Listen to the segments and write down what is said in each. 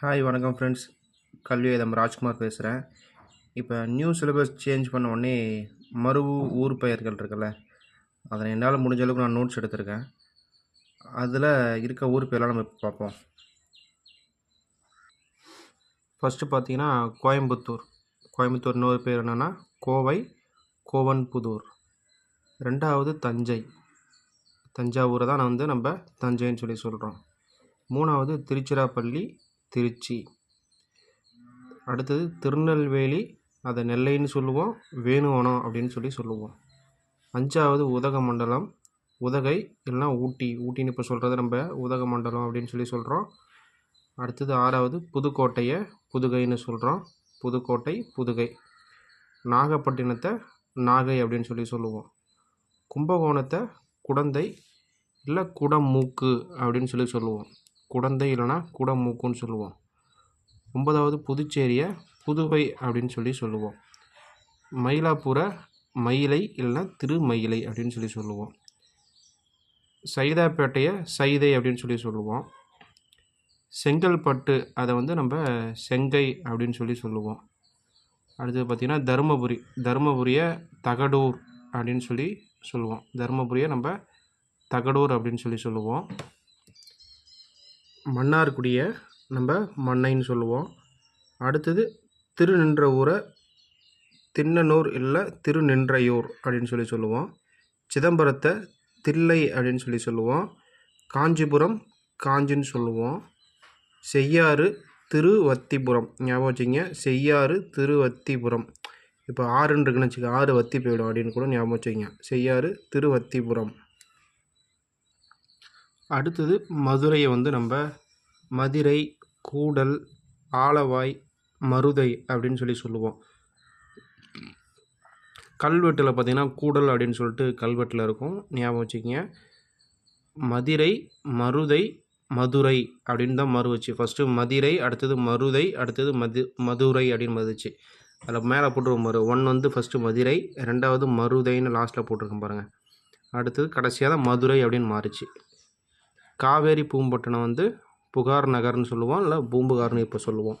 Hi வணக்கம் friends கல்வி வேதம் ராஜ்குமார் பேசுகிறேன் இப்போ நியூ சிலபஸ் சேஞ்ச் பண்ண உடனே மறு ஊர் பெயர்கள் இருக்குல்ல அதை என்னால் முடிஞ்ச அளவுக்கு நான் நோட்ஸ் எடுத்திருக்கேன். அதில் இருக்க ஊர் பெயர்லாம் நம்ம இப்போ பார்ப்போம். ஃபஸ்ட்டு பார்த்தீங்கன்னா கோயம்புத்தூர். கோயம்புத்தூர் இன்னொரு பேர் என்னென்னா கோவை கோவன்புதூர். ரெண்டாவது தஞ்சை. தஞ்சாவூரை தான் நான் வந்து நம்ம தஞ்சைன்னு சொல்லி சொல்கிறோம் மூணாவது திருச்சிராப்பள்ளி திருச்சி. அடுத்தது திருநெல்வேலி அதை நெல்லைன்னு சொல்லுவோம் வேணுவனம் அப்படின்னு சொல்லி சொல்லுவோம். அஞ்சாவது உதகமண்டலம் உதகை இல்லைன்னா ஊட்டி ஊட்டின்னு இப்போ சொல்கிறது நம்ம உதகமண்டலம் அப்படின்னு சொல்லி சொல்கிறோம் அடுத்தது ஆறாவது புதுக்கோட்டையை புதுகைன்னு சொல்கிறோம் புதுக்கோட்டை புதுகை. நாகப்பட்டினத்தை நாகை அப்படின்னு சொல்லி சொல்லுவோம். கும்பகோணத்தை குடந்தை இல்லை குடமூக்கு அப்படின்னு சொல்லி சொல்லுவோம். குடந்தை இல்லைன்னா குடமூக்குன்னு சொல்லுவோம். ஒன்பதாவது புதுச்சேரியை புதுவை அப்படின்னு சொல்லி சொல்லுவோம். மயிலாப்பூரை மயிலை இல்லைனா திருமயிலை அப்படின்னு சொல்லி சொல்லுவோம். சைதாப்பேட்டையை சைதை அப்படின்னு சொல்லி சொல்லுவோம். செங்கல்பட்டு அதை வந்து நம்ம செங்கை அப்படின்னு சொல்லி சொல்லுவோம். அடுத்தது பார்த்திங்கன்னா தருமபுரி தருமபுரியை தகடூர் அப்படின்னு சொல்லி சொல்லுவோம். தருமபுரியை நம்ம தகடூர் அப்படின்னு சொல்லி சொல்லுவோம். மன்னார்குடியை நம்ம மண்ணைன்னு சொல்லுவோம். அடுத்தது திருநின்ற ஊரை திண்ணனூர் இல்லை திருநின்றையூர் அப்படின்னு சொல்லி சொல்லுவோம். சிதம்பரத்தை தில்லை அப்படின்னு சொல்லி சொல்லுவோம். காஞ்சிபுரம் காஞ்சின்னு சொல்லுவோம். செய்யாறு திருவத்திபுரம். ஞாபகம் வச்சுங்க செய்யாறு திருவத்திபுரம். இப்போ ஆறுன்னு இருக்குன்னு வச்சுக்க ஆறு வத்தி போயிடும் அப்படின்னு கூட ஞாபகம் வச்சுக்கோங்க. செய்யாறு திருவத்திபுரம். அடுத்தது மதுரையை வந்து நம்ம மதுரை கூடல் ஆலவாய் மருதை அப்படின்னு சொல்லி சொல்லுவோம். கல்வெட்டில் பார்த்திங்கன்னா கூடல் அப்படின்னு சொல்லிட்டு கல்வெட்டில் இருக்கும். ஞாபகம் வச்சுக்கிங்க. மதுரை மருதை மதுரை அப்படின்னு தான் மறுவச்சு ஃபஸ்ட்டு மதுரை அடுத்தது மருதை அடுத்தது மது மதுரை அப்படின்னு மதிச்சு அதில் மேலே போட்டுருவோம் மறு ஒன் வந்து ஃபஸ்ட்டு மதுரை ரெண்டாவது மருதைன்னு லாஸ்ட்டில் போட்டிருக்கோம் பாருங்கள் அடுத்தது கடைசியாக தான் மதுரை அப்படின்னு மாறிச்சு. காவேரி பூம்பட்டினம் வந்து புகார் நகர்னு சொல்லுவோம் இல்லை பூம்புகார்னு இப்போ சொல்லுவோம்.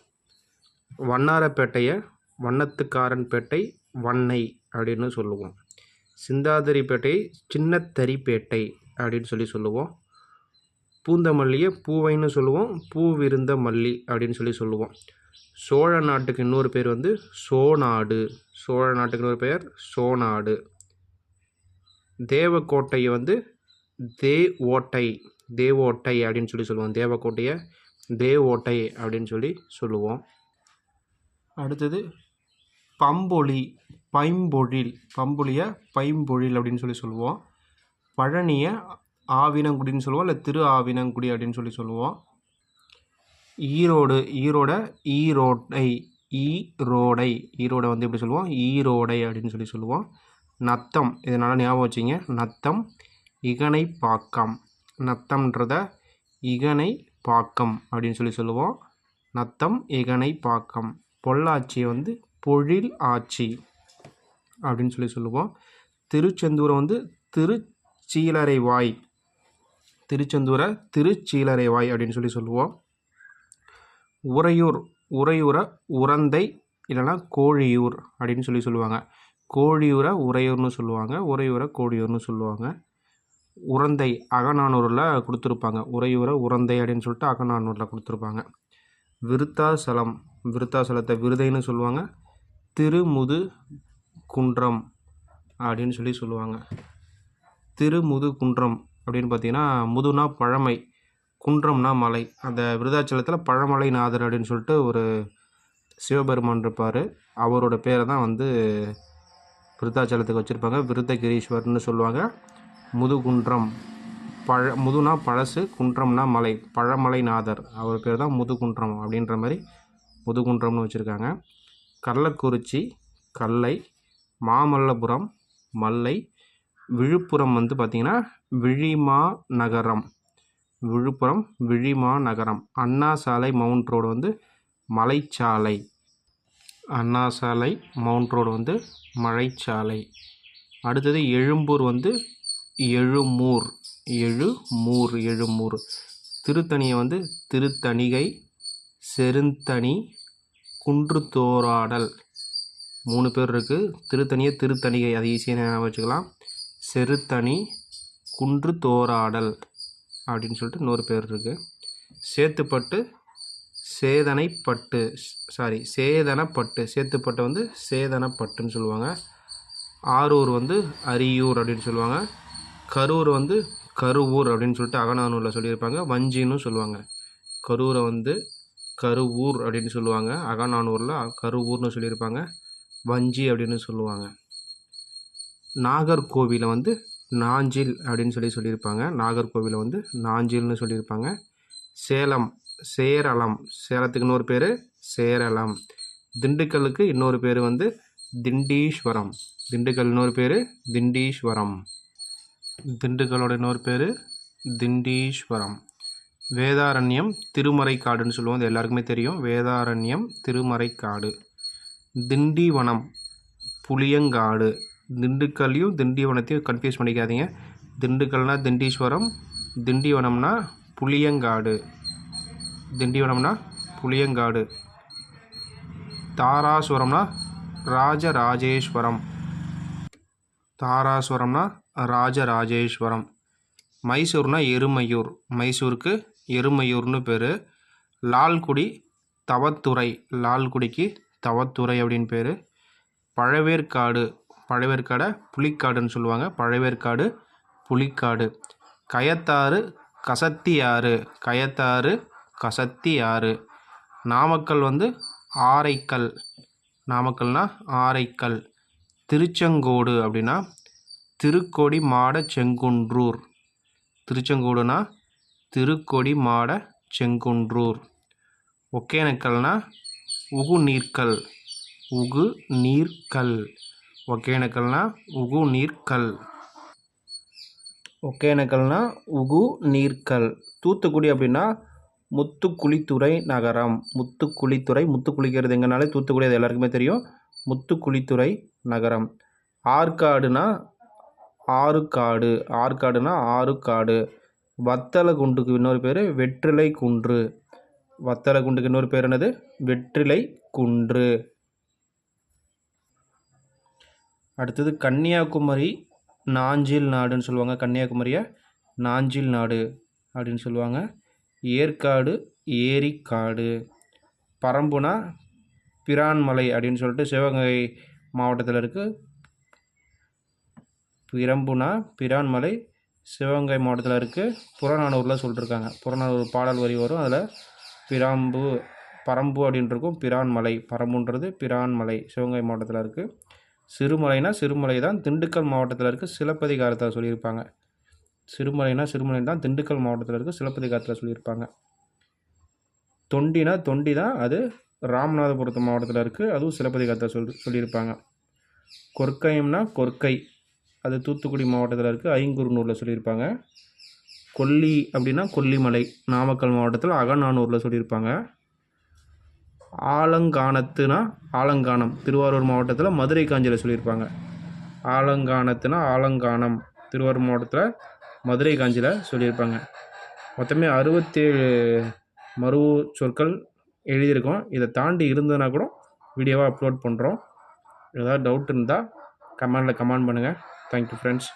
வண்ணாரப்பேட்டையை வண்ணத்துக்காரன்பேட்டை வண்ணை அப்படின்னு சொல்லுவோம். சிந்தாதிரிப்பேட்டை சின்னத்தரிப்பேட்டை அப்படின்னு சொல்லி சொல்லுவோம். பூந்தமல்லியை பூவைன்னு சொல்லுவோம் பூ விருந்த மல்லி அப்படின்னு சொல்லி சொல்லுவோம். சோழ நாட்டுக்கு இன்னொரு பேர் வந்து சோநாடு. சோழ நாட்டுக்கு இன்னொரு பெயர் சோநாடு. தேவக்கோட்டையை வந்து தே ஓட்டை தேவோட்டை அப்படின்னு சொல்லி சொல்லுவோம். தேவக்கோட்டையை தேவோட்டை அப்படின்னு சொல்லி சொல்லுவோம். அடுத்தது பம்பொழி பைம்பொழில் பம்புலியை பைம்பொழில் அப்படின்னு சொல்லி சொல்லுவோம். பழனியை ஆவினங்குடின்னு சொல்லுவோம் இல்லை திரு ஆவினங்குடி அப்படின்னு சொல்லி சொல்லுவோம். ஈரோடு ஈரோட ஈரோட்டை ஈரோடை ஈரோடை வந்து எப்படி சொல்லுவோம்? ஈரோடை அப்படின்னு சொல்லி சொல்லுவோம். நத்தம் இதனால் ஞாபகம் வச்சிங்க. நத்தம் இகனைப்பாக்கம். நத்தம்ன்றத இகனை பாக்கம் அப்படின்னு சொல்லி சொல்லுவோம். நத்தம் இகனை பாக்கம். பொள்ளாச்சியை வந்து பொழில் ஆட்சி அப்படின்னு சொல்லி சொல்லுவோம். திருச்செந்தூரை வந்து திருச்சீலரை வாய் திருச்செந்தூரை திருச்சீலரை வாய் அப்படின்னு சொல்லி சொல்லுவோம். உறையூர் உறையூரை உரந்தை இல்லைன்னா கோழியூர் அப்படின்னு சொல்லி சொல்லுவாங்க. கோழியூரை உறையூர்னு சொல்லுவாங்க. உறையூரை கோழியூர்னு சொல்லுவாங்க. உரந்தை அகநானூரில் கொடுத்துருப்பாங்க. உறையூரை உரந்தை அப்படின்னு சொல்லிட்டு அகநானூரில் கொடுத்துருப்பாங்க. விருத்தாசலம் விருத்தாசலத்தை விருதைன்னு சொல்லுவாங்க. திருமுது குன்றம் அப்படின்னு சொல்லி சொல்லுவாங்க. திருமுது குன்றம் அப்படின்னு பார்த்தீங்கன்னா முதுனா பழமை குன்றம்னா மலை. அந்த விருதாச்சலத்தில் பழமலை நாதர் அப்படின்னு சொல்லிட்டு ஒரு சிவபெருமான் இருப்பார். அவரோட பேரை தான் வந்து விருத்தாச்சலத்துக்கு வச்சுருப்பாங்க. விருத்தகிரீஸ்வரர்னு சொல்லுவாங்க. முதுகுன்றம். பழ முதுனா பழசு குன்றம்னா மலை. பழமலைநாதர். அவர் பேர் தான் முதுகுன்றம் அப்படின்ற மாதிரி முதுகுன்றம்னு வச்சுருக்காங்க. கள்ளக்குறிச்சி கல்லை மாமல்லபுரம் மல்லை விழுப்புரம் வந்து பார்த்திங்கன்னா விழிமா நகரம் விழுப்புரம் விழிமா நகரம் அண்ணா சாலை மவுண்ட் ரோடு வந்து மலைச்சாலை. அண்ணா சாலை மவுண்ட் ரோடு வந்து மலைச்சாலை. அடுத்தது எழும்பூர் வந்து எழுமூர் எழுமூர் எழுமூர். திருத்தணியை வந்து திருத்தணிகை செருந்தணி குன்றுத்தோராடல் மூணு பேர் இருக்குது திருத்தணியை திருத்தணிகை. அது ஈஸியாக ஞாபகம் வச்சுக்கலாம். செருத்தணி குன்று தோராடல் அப்படின்னு சொல்லிட்டு இன்னொரு பேர் இருக்குது சேத்துப்பட்டு சேதனைப்பட்டு சாரி சேதனப்பட்டு. சேத்துப்பட்டு வந்து சேதனப்பட்டுன்னு சொல்லுவாங்க. ஆரூர் வந்து அரியூர் அப்படின்னு சொல்லுவாங்க. கரூர் வந்து கருவூர் அப்படின்னு சொல்லிட்டு அகநானூரில் சொல்லியிருப்பாங்க வஞ்சின்னு சொல்லுவாங்க. கரூரை வந்து கருவூர் அப்படின்னு சொல்லுவாங்க அகநானூரில் கருவூர்னு சொல்லியிருப்பாங்க வஞ்சி அப்படின்னு சொல்லுவாங்க. நாகர்கோவிலை வந்து நாஞ்சில் அப்படின்னு சொல்லி சொல்லியிருப்பாங்க நாகர்கோவிலை வந்து நாஞ்சில்னு சொல்லியிருப்பாங்க. சேலம் சேரளம் சேலத்துக்கு இன்னொரு பேர் சேரளம். திண்டுக்கல்லுக்கு இன்னொரு பேர் வந்து திண்டீஸ்வரம். திண்டுக்கல் இன்னொரு பேர் திண்டீஸ்வரம். திண்டுக்கலோட இன்னொரு பேர் திண்டீஸ்வரம். வேதாரண்யம் திருமறைக்காடுன்னு சொல்லுவோம். அது எல்லாருக்குமே தெரியும். வேதாரண்யம் திருமறைக்காடு. திண்டிவனம் புளியங்காடு. திண்டுக்கல்லையும் திண்டிவனத்தையும் கன்ஃபியூஸ் பண்ணிக்காதீங்க. திண்டுக்கல்னால் திண்டீஸ்வரம் திண்டிவனம்னா புளியங்காடு. திண்டிவனம்னா புளியங்காடு. தாராசுரம்னா ராஜராஜேஸ்வரம். தாராசுரம்னா ராஜராஜேஸ்வரம். மைசூர்னா எருமையூர். மைசூருக்கு எருமையூர்னு பேர். லால்குடி தவத்துறை. லால்குடிக்கு தவத்துறை அப்படின்னு பேர். பழவேற்காடு. பழவேற்காடை புலிக்காடுன்னு சொல்லுவாங்க. பழவேற்காடு புலிக்காடு. கயத்தாறு கசத்தி ஆறு கயத்தாறு கசத்தி ஆறு நாமக்கல் வந்து ஆரைக்கல். நாமக்கல்னால் ஆரைக்கல். திருச்செங்கோடு அப்படின்னா திருக்கொடி மாட செங்குன்றூர். திருச்செங்கோடுனா திருக்கொடி மாட செங்குன்றூர். ஒகேனக்கல்னா உகு நீர்க்கல். உகு நீர்க்கல். ஒகேனக்கல்னா உகு நீர்க்கல். ஒகேனக்கல்னா உகு நீர்க்கல். தூத்துக்குடி அப்படின்னா முத்துக்குளித்துறை நகரம். முத்துக்குளித்துறை முத்து குளிக்கிறது எங்கனாலே தூத்துக்குடி அது எல்லாருக்குமே தெரியும். முத்துக்குளித்துறை நகரம். ஆற்காடுனா ஆறுக்காடு ஆற்காடுனா ஆறுக்காடு வத்தலை குண்டுக்கு இன்னொரு பேர் வெற்றிலை குன்று வத்தலை குண்டுக்கு இன்னொரு பேர் என்னது? வெற்றிலை குன்று அடுத்தது கன்னியாகுமரி நாஞ்சில் நாடுன்னு சொல்லுவாங்க. கன்னியாகுமரியை நாஞ்சில் நாடு அப்படின்னு சொல்லுவாங்க. ஏற்காடு ஏரிக்காடு. பரம்புனா பிரான்மலை அப்படின்னு சொல்லிட்டு சிவகங்கை மாவட்டத்தில் இருக்குது பிரம்புனா பிரான்மலை சிவகங்கை மாவட்டத்தில் இருக்குது புறநானூரில் சொல்லிட்டுருக்காங்க புறநானூர் பாடல் வரி வரும். அதில் பிராம்பு பரம்பு அப்படின்னு பிரான்மலை பரம்புன்றது பிரான்மலை சிவகங்கை மாவட்டத்தில் இருக்குது சிறுமலைனா சிறுமலை தான் திண்டுக்கல் மாவட்டத்தில் இருக்குது சிலப்பதிகாரத்தில் சொல்லியிருப்பாங்க. சிறுமலைனா சிறுமலை தான் திண்டுக்கல் மாவட்டத்தில் இருக்குது சிலப்பதிகாரத்தில் சொல்லியிருப்பாங்க. தொண்டினா தொண்டி தான் அது ராமநாதபுரத்து மாவட்டத்தில் இருக்குது அதுவும் சிலப்பதிகாரத்தில் சொல் சொல்லியிருப்பாங்க. கொற்கையம்னா கொற்கை அது தூத்துக்குடி மாவட்டத்தில் இருக்குது ஐங்குறுநூரில் சொல்லியிருப்பாங்க. கொல்லி அப்படின்னா கொல்லிமலை நாமக்கல் மாவட்டத்தில் அகநானூரில் சொல்லியிருப்பாங்க. ஆலங்கானத்துனா ஆலங்கானம் திருவாரூர் மாவட்டத்தில் மதுரை காஞ்சியில் சொல்லியிருப்பாங்க. ஆலங்கானத்துனா ஆலங்கானம் திருவாரூர் மாவட்டத்தில் மதுரை காஞ்சியில் சொல்லியிருப்பாங்க. மொத்தமே அறுபத்தேழு மறு சொற்கள் எழுதியிருக்கோம். இதை தாண்டி இருந்ததுன்னா கூட வீடியோவாக அப்லோட் பண்ணுறோம் ஏதாவது டவுட் இருந்தால் கமெண்டில் கமெண்ட் பண்ணுங்கள் தேங்க்யூ ஃப்ரெண்ட்ஸ்